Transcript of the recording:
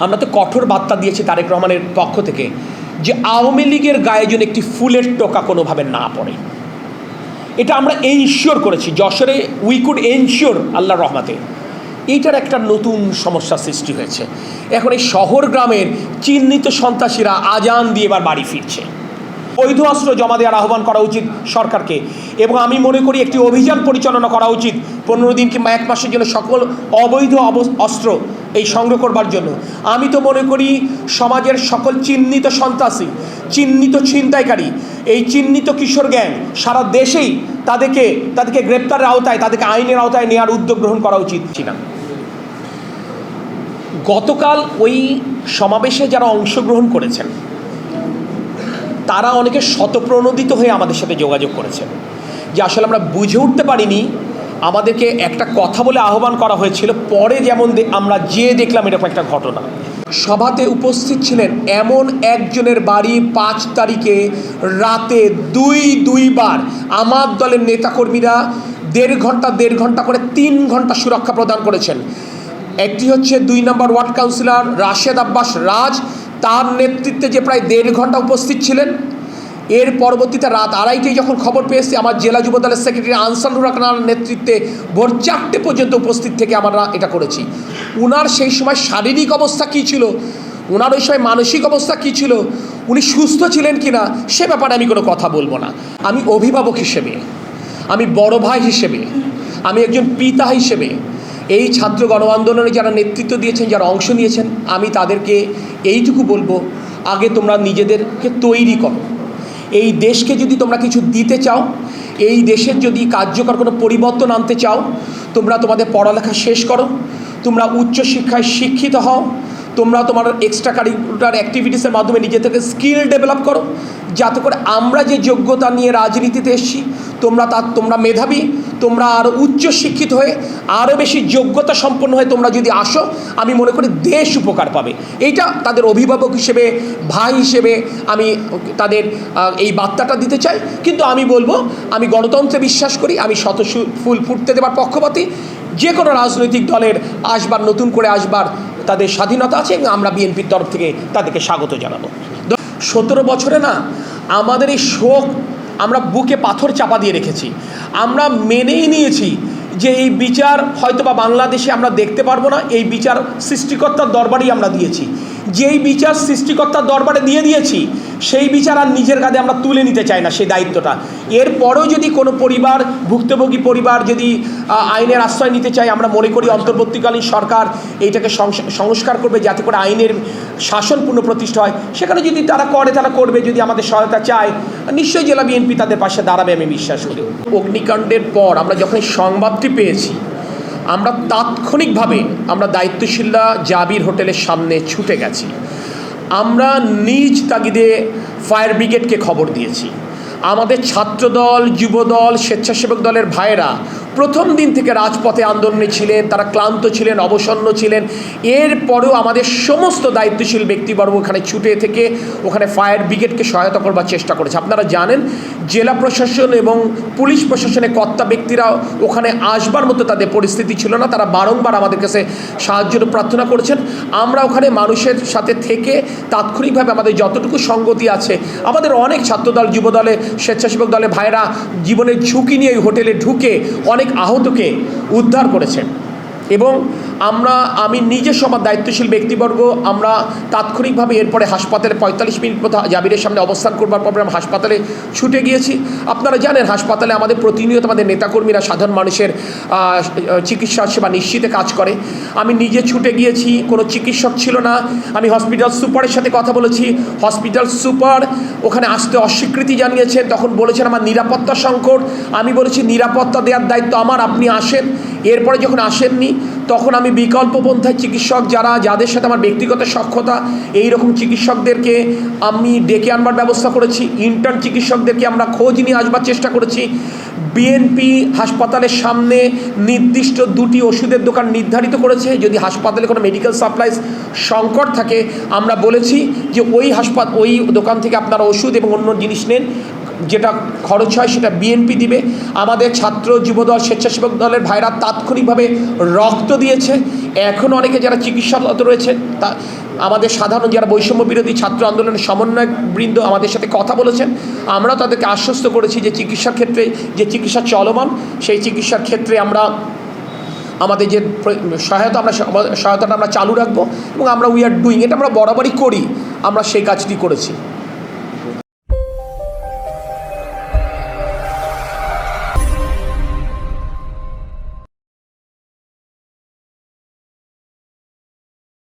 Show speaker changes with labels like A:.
A: আমরা তো কঠোর বার্তা দিয়েছি তারেক রহমানের পক্ষ থেকে যে আওয়ামী লীগের গায়ে যেন একটি ফুলের টোকা কোনোভাবে না পড়ে। এটা আমরা এনশিওর করেছি, যশোরে উই কুড এনশিওর আল্লাহ রহমাতে। এটার একটা নতুন সমস্যা সৃষ্টি হয়েছে। এখন এই শহর গ্রামের চিহ্নিত সন্ত্রাসীরা আজান দিয়ে এবার বাড়ি ফিরছে। বৈধ অস্ত্র জমা দেওয়ার আহ্বান করা উচিত সরকারকে। এবং আমি মনে করি একটি অভিযান পরিচালনা করা উচিত পনেরো দিন কিংবা এক মাসের জন্য সকল অবৈধ অস্ত্র এই সংগ্রহ করবার জন্য। আমি তো মনে করি সমাজের সকল চিহ্নিত সন্ত্রাসী, চিহ্নিত ছিনতাইকারী, এই চিহ্নিত কিশোর গ্যাং সারা দেশেই তাদেরকে তাদেরকে গ্রেপ্তারের আওতায়, তাদেরকে আইনের আওতায় নেওয়ার উদ্যোগ গ্রহণ করা উচিত ছিল গতকাল ওই সমাবেশে যারা অংশগ্রহণ করেছেন তারা অনেকে শতপ্রণোদিত হয়ে আমাদের সাথে যোগাযোগ করেছেন যে আসলে আমরা বুঝে উঠতে পারিনি, আমাদেরকে একটা কথা বলে আহ্বান করা হয়েছিল, পরে যেমন আমরা যে দেখলাম এরকম একটা ঘটনা। সভাতে উপস্থিত ছিলেন এমন একজনের বাড়ি পাঁচ তারিখে রাতে দুই, দুইবার। আমার দলের নেতাকর্মীরা দেড় ঘণ্টা দেড় ঘণ্টা করে তিন ঘণ্টা সুরক্ষা প্রদান করেছেন। একটি হচ্ছে দুই নম্বর ওয়ার্ড কাউন্সিলর রাশেদ আব্বাস রাজ তার নেতৃত্বে যে প্রায় দেড় ঘণ্টা উপস্থিত ছিলেন, এর পরবর্তীতে রাত আড়াইটায় যখন খবর পেয়েছি আমার জেলা যুব দলের সেক্রেটারি আনসানুর রহমানের নেতৃত্বে ভোর চারটে পর্যন্ত উপস্থিত থেকে আমরা এটা করেছি। উনার সেই সময় শারীরিক অবস্থা কী ছিল? ওনার ওই সময় মানসিক অবস্থা কী ছিল? উনি সুস্থ ছিলেন কি না? সে ব্যাপারে আমি কোনো কথা বলব না। আমি অভিভাবক হিসেবে, আমি বড় ভাই হিসেবে, আমি একজন পিতা হিসেবে এই ছাত্র গণ আন্দোলনে যারা নেতৃত্ব দিয়েছেন, যারা অংশ নিয়েছেন, আমি তাদেরকে এইটুকু বলব, আগে তোমরা নিজেদেরকে তৈরি করো। এই দেশকে যদি তোমরা কিছু দিতে চাও, এই দেশের যদি কার্যকর কোনো পরিবর্তন আনতে চাও, তোমরা তোমাদের পড়ালেখা শেষ করো, তোমরা উচ্চশিক্ষায় শিক্ষিত হও তোমরা তোমার এক্সট্রা কারিকুলার অ্যাক্টিভিটিসের মাধ্যমে নিজেদেরকে স্কিল ডেভেলপ করো। যাতে করে আমরা যে যোগ্যতা নিয়ে রাজনীতিতে এসেছি, তোমরা তার তোমরা মেধাবী, তোমরা আরও উচ্চ শিক্ষিত হয়ে আরও বেশি যোগ্যতা সম্পন্ন হয়ে তোমরা যদি আসো, আমি মনে করি দেশ উপকার পাবে। এইটা তাদের অভিভাবক হিসেবে, ভাই হিসেবে আমি তাদের এই বার্তাটা দিতে চাই। কিন্তু আমি বলব, আমি গণতন্ত্রে বিশ্বাস করি, আমি শত ফুল ফুটতে দেবার পক্ষপাতী। যে কোনো রাজনৈতিক দলের আসবার, নতুন করে আসবার তাদের স্বাধীনতা আছে এবং আমরা বিএনপির তরফ থেকে তাদেরকে স্বাগত জানাব। সতেরো বছরে না, আমাদের এই শোক আমরা বুকে পাথর চাপা দিয়ে রেখেছি। আমরা মেনেই নিয়েছি যে এই বিচার হয়তো বা বাংলাদেশে আমরা দেখতে পারব না, এই বিচার সৃষ্টিকর্তার দরবারই আমরা দিয়েছি। যেই বিচার সৃষ্টিকর্তার দরবারে দিয়ে দিয়েছি, সেই বিচার আর নিজের কাঁধে আমরা তুলে নিতে চাই না, সেই দায়িত্বটা। এরপরেও যদি কোনো পরিবার, ভুক্তভোগী পরিবার যদি আইনের আশ্রয় নিতে চায়, আমরা মনে করি অন্তর্বর্তীকালীন সরকার এইটাকে সংস্কার করবে যাতে করে আইনের শাসন পুনঃপ্রতিষ্ঠা হয়। সেখানে যদি তারা করে, তারা করবে, যদি আমাদের সহায়তা চায়, নিশ্চয়ই জেলা বিএনপি তাদের পাশে দাঁড়াবে, আমি বিশ্বাস করি। অগ্নিকাণ্ডের পর আমরা যখন সংবাদটি পেয়েছি আমরা তাৎক্ষণিকভাবে আমরা দায়িত্বশীলরা জাবির হোটেলের সামনে ছুটে গেছি। আমরা নিজ তাগিদে ফায়ার ব্রিগেডকে খবর দিয়েছি। আমাদের ছাত্রদল, যুবদল, স্বেচ্ছাসেবক দলের ভাইয়েরা প্রথম দিন থেকে রাজপথে আন্দোলনে ছিলেন, তারা ক্লান্ত ছিলেন, অবসন্ন ছিলেন। এরপরেও আমাদের সমস্ত দায়িত্বশীল ব্যক্তিবর্গ ওখানে ছুটে থেকে ওখানে ফায়ার ব্রিগেডকে সহায়তা করবার চেষ্টা করেছে। আপনারা জানেন, জেলা প্রশাসন এবং পুলিশ প্রশাসনের কর্তা ব্যক্তিরা ওখানে আসবার মতো তাদের পরিস্থিতি ছিল না। তারা বারংবার আমাদের কাছে সাহায্যের প্রার্থনা করেছেন। আমরা ওখানে মানুষের সাথে থেকে তাৎক্ষণিকভাবে আমাদের যতটুকু সঙ্গতি আছে, আমাদের অনেক ছাত্রদল, যুবদলে, স্বেচ্ছাসেবক দলে ভাইরা জীবনের ঝুঁকি নিয়ে হোটেলে ঢুকে অনেক আহতকে উদ্ধার করেছেন। এবং আমরা, আমি নিজে সবার দায়িত্বশীল ব্যক্তিবর্গ, আমরা তাৎক্ষণিকভাবে এরপরে হাসপাতালে পঁয়তাল্লিশ মিনিট মতো জাবিরের সামনে অবস্থান করবার পর আমরা হাসপাতালে ছুটে গিয়েছি। আপনারা জানেন, হাসপাতালে আমাদের প্রতিনিয়ত আমাদের নেতাকর্মীরা সাধারণ মানুষের চিকিৎসা সেবা নিশ্চিতে কাজ করে। আমি নিজে ছুটে গিয়েছি, কোনো চিকিৎসক ছিল না। আমি হসপিটাল সুপারের সাথে কথা বলেছি। হসপিটাল সুপার ওখানে আসতে অস্বীকৃতি জানিয়েছেন, তখন বলেছেন, আমার নিরাপত্তা সংকট। আমি বলেছি, নিরাপত্তা দেওয়ার দায়িত্ব আমার, আপনি আসেন। এরপরে যখন আসেননি, তখন আমি বিকল্প পন্থায় চিকিৎসক যারা, যাদের সাথে আমার ব্যক্তিগত সক্ষতা এই রকম চিকিৎসকদেরকে আমি ডেকে আনবার ব্যবস্থা করেছি ইন্টার্ন চিকিৎসকদেরকে আমরা খোঁজ নিয়ে আসবার চেষ্টা করেছি। বিএনপি হাসপাতালের সামনে নির্দিষ্ট দুটি ওষুধের দোকান নির্ধারিত করেছে। যদি হাসপাতালে কোনো মেডিকেল সাপ্লাইজ সংকট থাকে, আমরা বলেছি যে ওই হাসপাতাল ওই দোকান থেকে আপনারা ওষুধ এবং অন্য জিনিস নেন। যেটা খরচ হয় সেটা বিএনপি দিবে। আমাদের ছাত্র যুবদল, স্বেচ্ছাসেবক দলের ভাইরা তাৎক্ষণিকভাবে রক্ত দিয়েছে। এখন অনেকে যারা চিকিৎসারত রয়েছে, তা আমাদের সাধারণ যারা বৈষম্য বিরোধী ছাত্র আন্দোলনের সমন্বয়ক বৃন্দ আমাদের সাথে কথা বলেছেন, আমরাও তাদেরকে আশ্বস্ত করেছি যে চিকিৎসার ক্ষেত্রে যে চিকিৎসা চলমান, সেই চিকিৎসার ক্ষেত্রে আমরা আমাদের যে সহায়তা আমরা সহায়তাটা আমরা চালু রাখব এবং আমরা উই আর ডুইং এটা আমরা বরাবরই করি। আমরা সেই কাজটি করেছি।